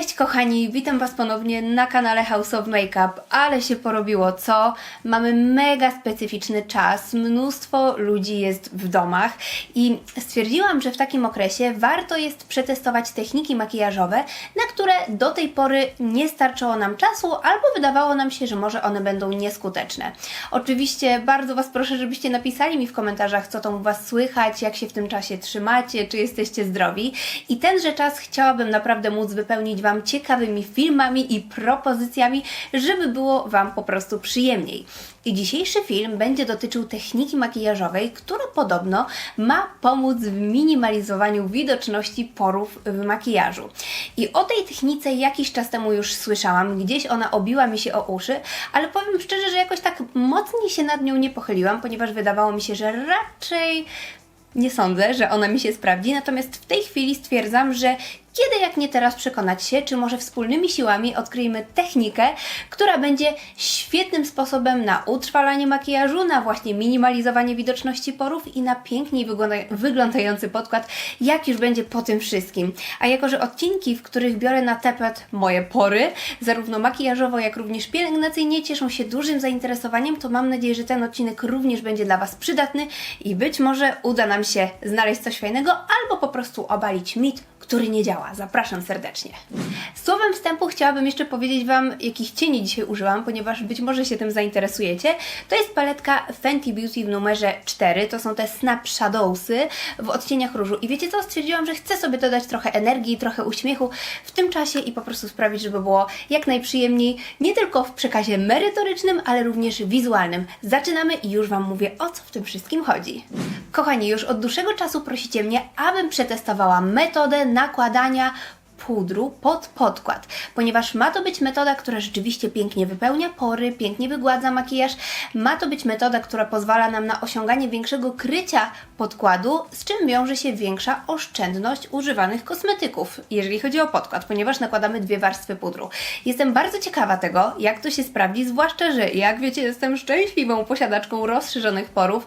Cześć kochani, witam Was ponownie na kanale House of Makeup, ale się porobiło co? Mamy mega specyficzny czas, mnóstwo ludzi jest w domach i stwierdziłam, że w takim okresie warto jest przetestować techniki makijażowe, na które do tej pory nie starczyło nam czasu albo wydawało nam się, że może one będą nieskuteczne. Oczywiście bardzo Was proszę, żebyście napisali mi w komentarzach, co tam u Was słychać, jak się w tym czasie trzymacie, czy jesteście zdrowi i tenże czas chciałabym naprawdę móc wypełnić Wam ciekawymi filmami i propozycjami, żeby było Wam po prostu przyjemniej. I dzisiejszy film będzie dotyczył techniki makijażowej, która podobno ma pomóc w minimalizowaniu widoczności porów w makijażu. I o tej technice jakiś czas temu już słyszałam, gdzieś ona obiła mi się o uszy, ale powiem szczerze, że jakoś tak mocniej się nad nią nie pochyliłam, ponieważ wydawało mi się, że raczej nie sądzę, że ona mi się sprawdzi, natomiast w tej chwili stwierdzam, że kiedy jak nie teraz przekonać się, czy może wspólnymi siłami odkryjemy technikę, która będzie świetnym sposobem na utrwalanie makijażu, na właśnie minimalizowanie widoczności porów i na piękniej wygląda- wyglądający podkład, jak już będzie po tym wszystkim. A jako, że odcinki, w których biorę na tapet moje pory, zarówno makijażowo, jak również pielęgnacyjnie, cieszą się dużym zainteresowaniem, to mam nadzieję, że ten odcinek również będzie dla Was przydatny i być może uda nam się znaleźć coś fajnego, albo po prostu obalić mit, który nie działa. Zapraszam serdecznie. Słowem wstępu chciałabym jeszcze powiedzieć Wam, jakich cieni dzisiaj użyłam, ponieważ być może się tym zainteresujecie. To jest paletka Fenty Beauty w numerze 4. To są te Snap Shadowsy w odcieniach różu. I wiecie co? Stwierdziłam, że chcę sobie dodać trochę energii, trochę uśmiechu w tym czasie i po prostu sprawić, żeby było jak najprzyjemniej, nie tylko w przekazie merytorycznym, ale również wizualnym. Zaczynamy i już Wam mówię, o co w tym wszystkim chodzi. Kochani, już od dłuższego czasu prosicie mnie, abym przetestowała metodę nakładania pudru pod podkład, ponieważ ma to być metoda, która rzeczywiście pięknie wypełnia pory, pięknie wygładza makijaż. Ma to być metoda, która pozwala nam na osiąganie większego krycia podkładu, z czym wiąże się większa oszczędność używanych kosmetyków, jeżeli chodzi o podkład, ponieważ nakładamy dwie warstwy pudru. Jestem bardzo ciekawa tego, jak to się sprawdzi, zwłaszcza, że jak wiecie, jestem szczęśliwą posiadaczką rozszerzonych porów.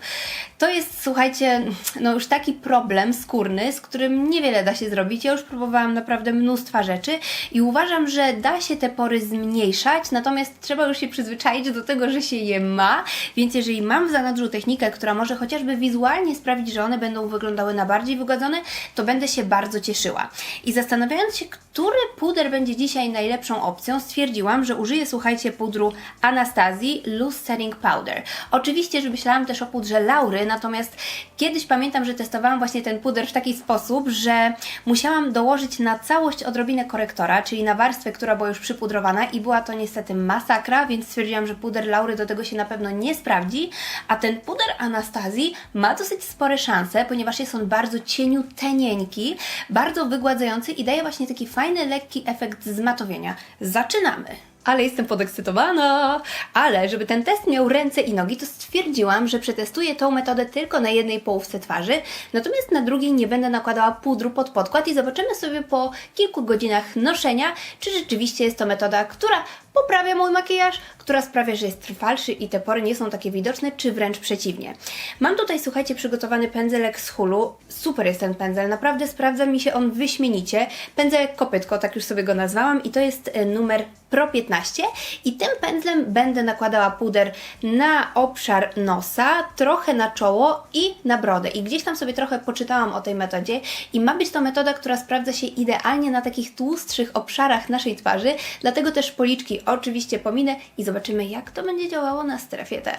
To jest, słuchajcie, no już taki problem skórny, z którym niewiele da się zrobić. Ja już próbowałam naprawdę mnóstwa rzeczy i uważam, że da się te pory zmniejszać, natomiast trzeba już się przyzwyczaić do tego, że się je ma, więc jeżeli mam w zanadrzu technikę, która może chociażby wizualnie sprawić, że one będą wyglądały na bardziej wygładzone, to będę się bardzo cieszyła. I zastanawiając się, który puder będzie dzisiaj najlepszą opcją, stwierdziłam, że użyję, słuchajcie, pudru Anastazji Loose Setting Powder. Oczywiście, że myślałam też o pudrze Laury, natomiast kiedyś pamiętam, że testowałam właśnie ten puder w taki sposób, że musiałam dołożyć na całość odrobinę korektora, czyli na warstwę, która była już przypudrowana i była to niestety masakra, więc stwierdziłam, że puder Laury do tego się na pewno nie sprawdzi, a ten puder Anastazji ma dosyć spore szanse, ponieważ jest on bardzo cieniutenieńki, bardzo wygładzający i daje właśnie taki fajny, lekki efekt zmatowienia. Zaczynamy! Ale jestem podekscytowana! Ale żeby ten test miał ręce i nogi, to stwierdziłam, że przetestuję tą metodę tylko na jednej połówce twarzy, natomiast na drugiej nie będę nakładała pudru pod podkład i zobaczymy sobie po kilku godzinach noszenia, czy rzeczywiście jest to metoda, która poprawia mój makijaż, która sprawia, że jest trwalszy i te pory nie są takie widoczne, czy wręcz przeciwnie. Mam tutaj, słuchajcie, przygotowany pędzelek z hulu. Super jest ten pędzel, naprawdę sprawdza mi się on wyśmienicie. Pędzelek kopytko, tak już sobie go nazwałam i to jest e, numer Pro 15 i tym pędzlem będę nakładała puder na obszar nosa, trochę na czoło i na brodę. I gdzieś tam sobie trochę poczytałam o tej metodzie i ma być to metoda, która sprawdza się idealnie na takich tłustszych obszarach naszej twarzy, dlatego też policzki oczywiście pominę i zobaczymy jak to będzie działało na strefie T.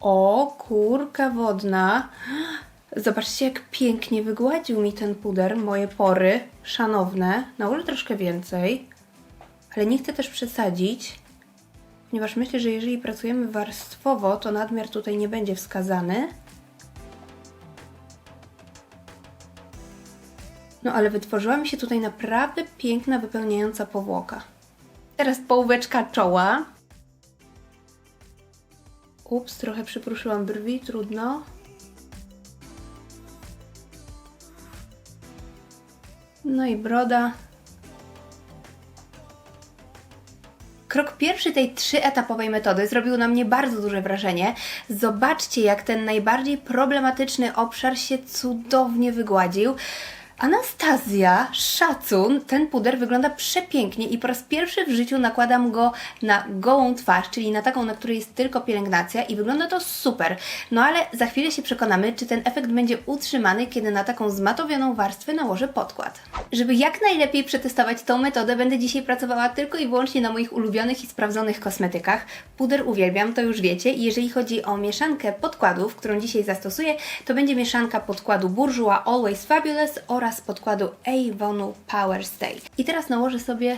O, kurka wodna. Zobaczcie, jak pięknie wygładził mi ten puder, moje pory szanowne. Nałożę troszkę więcej, ale nie chcę też przesadzić, ponieważ myślę, że jeżeli pracujemy warstwowo, to nadmiar tutaj nie będzie wskazany. No ale wytworzyła mi się tutaj naprawdę piękna, wypełniająca powłoka. Teraz połóweczka czoła. Ups, trochę przypruszyłam brwi, trudno. No i broda. Krok pierwszy tej trzyetapowej metody zrobił na mnie bardzo duże wrażenie. Zobaczcie, jak ten najbardziej problematyczny obszar się cudownie wygładził. Anastazja, szacun, ten puder wygląda przepięknie i po raz pierwszy w życiu nakładam go na gołą twarz, czyli na taką, na której jest tylko pielęgnacja i wygląda to super. No ale za chwilę się przekonamy, czy ten efekt będzie utrzymany, kiedy na taką zmatowioną warstwę nałożę podkład. Żeby jak najlepiej przetestować tą metodę, będę dzisiaj pracowała tylko i wyłącznie na moich ulubionych i sprawdzonych kosmetykach. Puder uwielbiam, to już wiecie. I jeżeli chodzi o mieszankę podkładów, którą dzisiaj zastosuję, to będzie mieszanka podkładu Bourjois Always Fabulous oraz podkładu Avonu Power Stay. I teraz nałożę sobie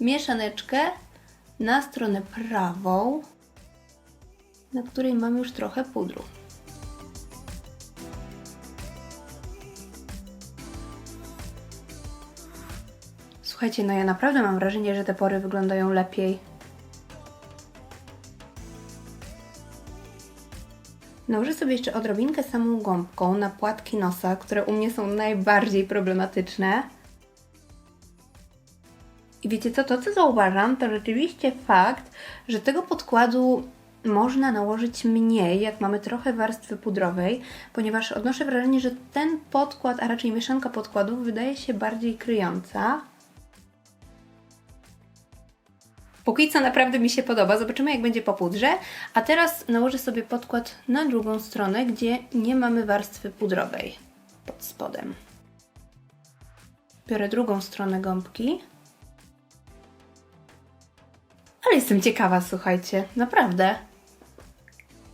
mieszaneczkę na stronę prawą, na której mam już trochę pudru. Słuchajcie, no ja naprawdę mam wrażenie, że te pory wyglądają lepiej. Nałożę sobie jeszcze odrobinkę samą gąbką na płatki nosa, które u mnie są najbardziej problematyczne. I wiecie co, to co zauważam, to rzeczywiście fakt, że tego podkładu można nałożyć mniej, jak mamy trochę warstwy pudrowej, ponieważ odnoszę wrażenie, że ten podkład, a raczej mieszanka podkładów wydaje się bardziej kryjąca. Póki co naprawdę mi się podoba. Zobaczymy, jak będzie po pudrze. A teraz nałożę sobie podkład na drugą stronę, gdzie nie mamy warstwy pudrowej pod spodem. Biorę drugą stronę gąbki. Ale jestem ciekawa, słuchajcie, naprawdę.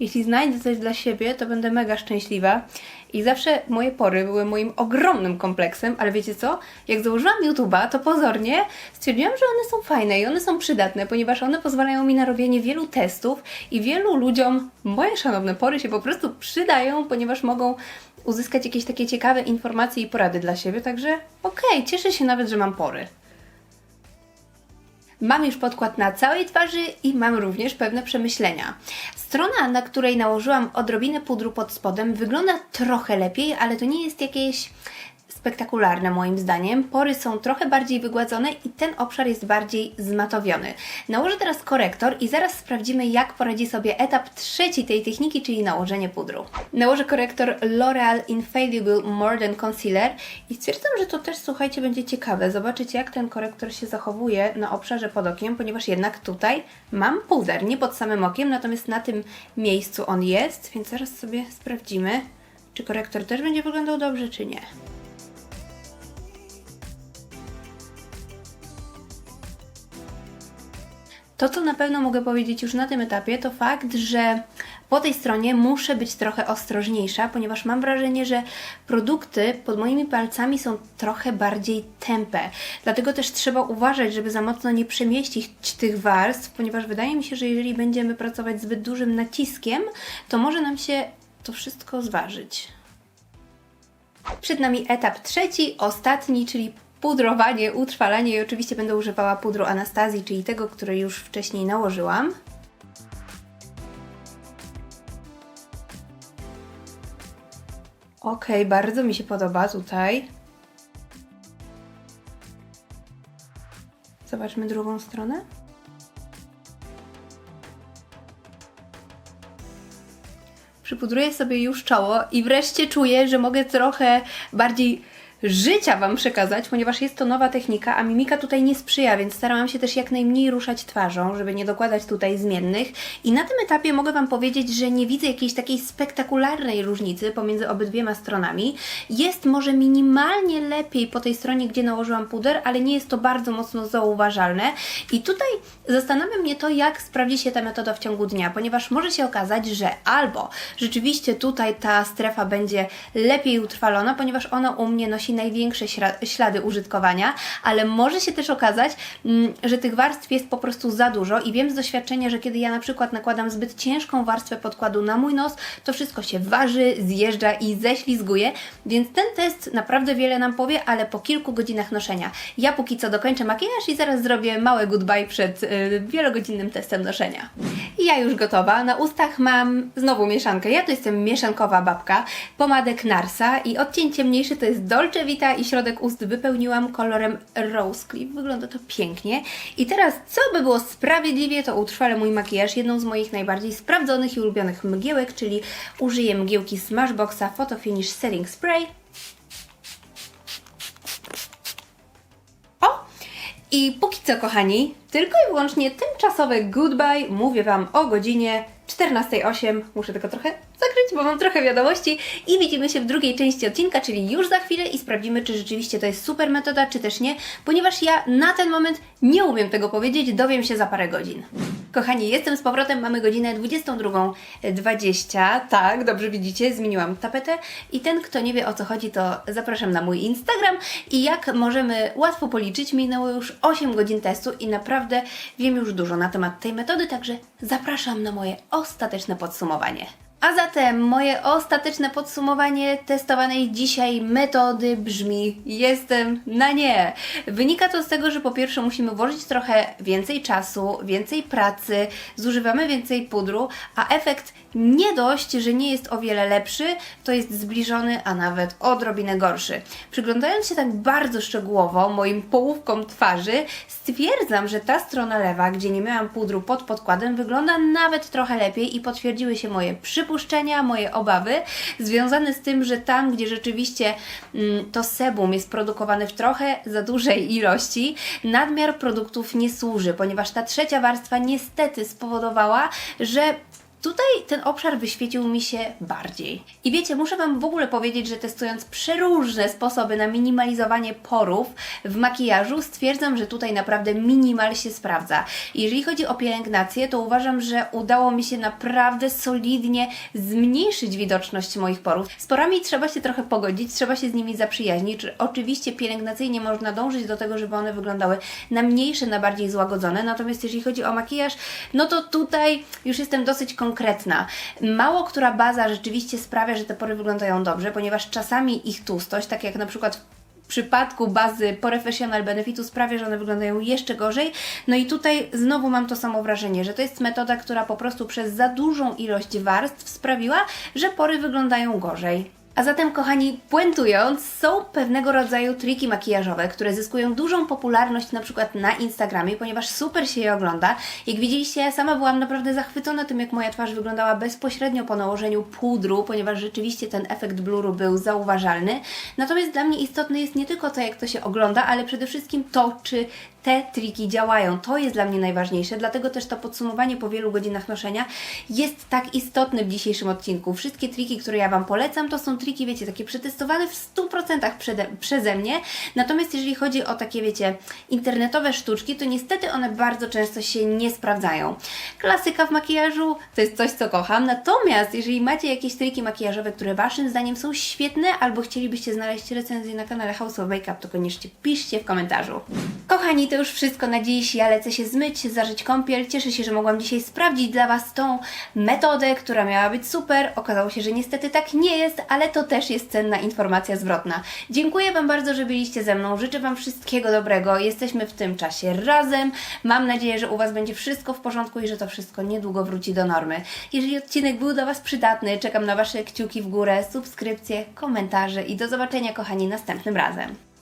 Jeśli znajdę coś dla siebie, to będę mega szczęśliwa. I zawsze moje pory były moim ogromnym kompleksem, ale wiecie co? Jak założyłam YouTube'a, to pozornie stwierdziłam, że one są fajne i one są przydatne, ponieważ one pozwalają mi na robienie wielu testów i wielu ludziom moje szanowne pory się po prostu przydają, ponieważ mogą uzyskać jakieś takie ciekawe informacje i porady dla siebie. Także okej, okay, cieszę się nawet, że mam pory. Mam już podkład na całej twarzy i mam również pewne przemyślenia. Strona, na której nałożyłam odrobinę pudru pod spodem, wygląda trochę lepiej, ale to nie jest jakieś spektakularne moim zdaniem. Pory są trochę bardziej wygładzone i ten obszar jest bardziej zmatowiony. Nałożę teraz korektor i zaraz sprawdzimy, jak poradzi sobie etap trzeci tej techniki, czyli nałożenie pudru. Nałożę korektor L'Oreal Infallible Modern Concealer i stwierdzam, że to też, słuchajcie, będzie ciekawe zobaczyć, jak ten korektor się zachowuje na obszarze pod okiem, ponieważ jednak tutaj mam puder, nie pod samym okiem, natomiast na tym miejscu on jest, więc zaraz sobie sprawdzimy, czy korektor też będzie wyglądał dobrze, czy nie. To, co na pewno mogę powiedzieć już na tym etapie, to fakt, że po tej stronie muszę być trochę ostrożniejsza, ponieważ mam wrażenie, że produkty pod moimi palcami są trochę bardziej tępe. Dlatego też trzeba uważać, żeby za mocno nie przemieścić tych warstw, ponieważ wydaje mi się, że jeżeli będziemy pracować zbyt dużym naciskiem, to może nam się to wszystko zważyć. Przed nami etap trzeci, ostatni, czyli pudrowanie, utrwalanie i oczywiście będę używała pudru Anastazji, czyli tego, które już wcześniej nałożyłam. Ok, bardzo mi się podoba tutaj. Zobaczmy drugą stronę. Przypudruję sobie już czoło i wreszcie czuję, że mogę trochę bardziej życia Wam przekazać, ponieważ jest to nowa technika, a mimika tutaj nie sprzyja, więc starałam się też jak najmniej ruszać twarzą, żeby nie dokładać tutaj zmiennych. I na tym etapie mogę Wam powiedzieć, że nie widzę jakiejś takiej spektakularnej różnicy pomiędzy obydwiema stronami. Jest może minimalnie lepiej po tej stronie, gdzie nałożyłam puder, ale nie jest to bardzo mocno zauważalne. I tutaj zastanawia mnie to, jak sprawdzi się ta metoda w ciągu dnia, ponieważ może się okazać, że albo rzeczywiście tutaj ta strefa będzie lepiej utrwalona, ponieważ ona u mnie nosi największe ślady użytkowania, ale może się też okazać, mm, że tych warstw jest po prostu za dużo i wiem z doświadczenia, że kiedy ja na przykład nakładam zbyt ciężką warstwę podkładu na mój nos, to wszystko się waży, zjeżdża i ześlizguje, więc ten test naprawdę wiele nam powie, ale po kilku godzinach noszenia. Ja póki co dokończę makijaż i zaraz zrobię małe goodbye przed yy, wielogodzinnym testem noszenia. I ja już gotowa. Na ustach mam znowu mieszankę. Ja to jestem mieszankowa babka. Pomadek Narsa i odcień ciemniejszy to jest Dolce i środek ust wypełniłam kolorem Rose Clip. Wygląda to pięknie. I teraz, co by było sprawiedliwie, to utrwalę mój makijaż jedną z moich najbardziej sprawdzonych i ulubionych mgiełek, czyli użyję mgiełki Smashboxa Photo Finish Setting Spray o I póki co, kochani, tylko i wyłącznie tymczasowe goodbye mówię Wam o godzinie 14.08. Muszę tylko trochę zakryć, bo mam trochę wiadomości. I widzimy się w drugiej części odcinka, czyli już za chwilę i sprawdzimy, czy rzeczywiście to jest super metoda, czy też nie, ponieważ ja na ten moment nie umiem tego powiedzieć, dowiem się za parę godzin. Kochani, jestem z powrotem, mamy godzinę 22.20. Tak, dobrze widzicie, zmieniłam tapetę. I ten, kto nie wie o co chodzi, to zapraszam na mój Instagram. I jak możemy łatwo policzyć, minęło już 8 godzin testu i naprawdę wiem już dużo na temat tej metody, także zapraszam na moje ostateczne podsumowanie. A zatem moje ostateczne podsumowanie testowanej dzisiaj metody brzmi: Jestem na nie. Wynika to z tego, że po pierwsze musimy włożyć trochę więcej czasu, więcej pracy, zużywamy więcej pudru, a efekt nie dość, że nie jest o wiele lepszy, to jest zbliżony, a nawet odrobinę gorszy. Przyglądając się tak bardzo szczegółowo moim połówkom twarzy, stwierdzam, że ta strona lewa, gdzie nie miałam pudru pod podkładem, wygląda nawet trochę lepiej i potwierdziły się moje przypuszczenia, moje obawy związane z tym, że tam, gdzie rzeczywiście mm, to sebum jest produkowane w trochę za dużej ilości, nadmiar produktów nie służy, ponieważ ta trzecia warstwa niestety spowodowała, że Tutaj ten obszar wyświecił mi się bardziej. I wiecie, muszę Wam w ogóle powiedzieć, że testując przeróżne sposoby na minimalizowanie porów w makijażu, stwierdzam, że tutaj naprawdę minimal się sprawdza. Jeżeli chodzi o pielęgnację, to uważam, że udało mi się naprawdę solidnie zmniejszyć widoczność moich porów. Z porami trzeba się trochę pogodzić, trzeba się z nimi zaprzyjaźnić. Oczywiście pielęgnacyjnie można dążyć do tego, żeby one wyglądały na mniejsze, na bardziej złagodzone. Natomiast jeżeli chodzi o makijaż, no to tutaj już jestem dosyć konkretna. Mało która baza rzeczywiście sprawia, że te pory wyglądają dobrze, ponieważ czasami ich tłustość, tak jak na przykład w przypadku bazy Professional Benefitu sprawia, że one wyglądają jeszcze gorzej. No i tutaj znowu mam to samo wrażenie, że to jest metoda, która po prostu przez za dużą ilość warstw sprawiła, że pory wyglądają gorzej. A zatem, kochani, puentując, są pewnego rodzaju triki makijażowe, które zyskują dużą popularność na przykład na Instagramie, ponieważ super się je ogląda. Jak widzieliście, sama byłam naprawdę zachwycona tym, jak moja twarz wyglądała bezpośrednio po nałożeniu pudru, ponieważ rzeczywiście ten efekt bluru był zauważalny. Natomiast dla mnie istotne jest nie tylko to, jak to się ogląda, ale przede wszystkim to, czy te triki działają. To jest dla mnie najważniejsze, dlatego też to podsumowanie po wielu godzinach noszenia jest tak istotne w dzisiejszym odcinku. Wszystkie triki, które ja Wam polecam, to są triki, wiecie, takie przetestowane w 100% przede, przeze mnie. Natomiast jeżeli chodzi o takie, wiecie, internetowe sztuczki, to niestety one bardzo często się nie sprawdzają. Klasyka w makijażu to jest coś, co kocham. Natomiast jeżeli macie jakieś triki makijażowe, które Waszym zdaniem są świetne, albo chcielibyście znaleźć recenzję na kanale House of Makeup, to koniecznie piszcie w komentarzu. Kochani, to już wszystko na dziś. Ja lecę się zmyć, zażyć kąpiel. Cieszę się, że mogłam dzisiaj sprawdzić dla Was tą metodę, która miała być super. Okazało się, że niestety tak nie jest, ale to też jest cenna informacja zwrotna. Dziękuję Wam bardzo, że byliście ze mną. Życzę Wam wszystkiego dobrego. Jesteśmy w tym czasie razem. Mam nadzieję, że u Was będzie wszystko w porządku i że to wszystko niedługo wróci do normy. Jeżeli odcinek był dla Was przydatny, czekam na Wasze kciuki w górę, subskrypcje, komentarze i do zobaczenia, kochani, następnym razem.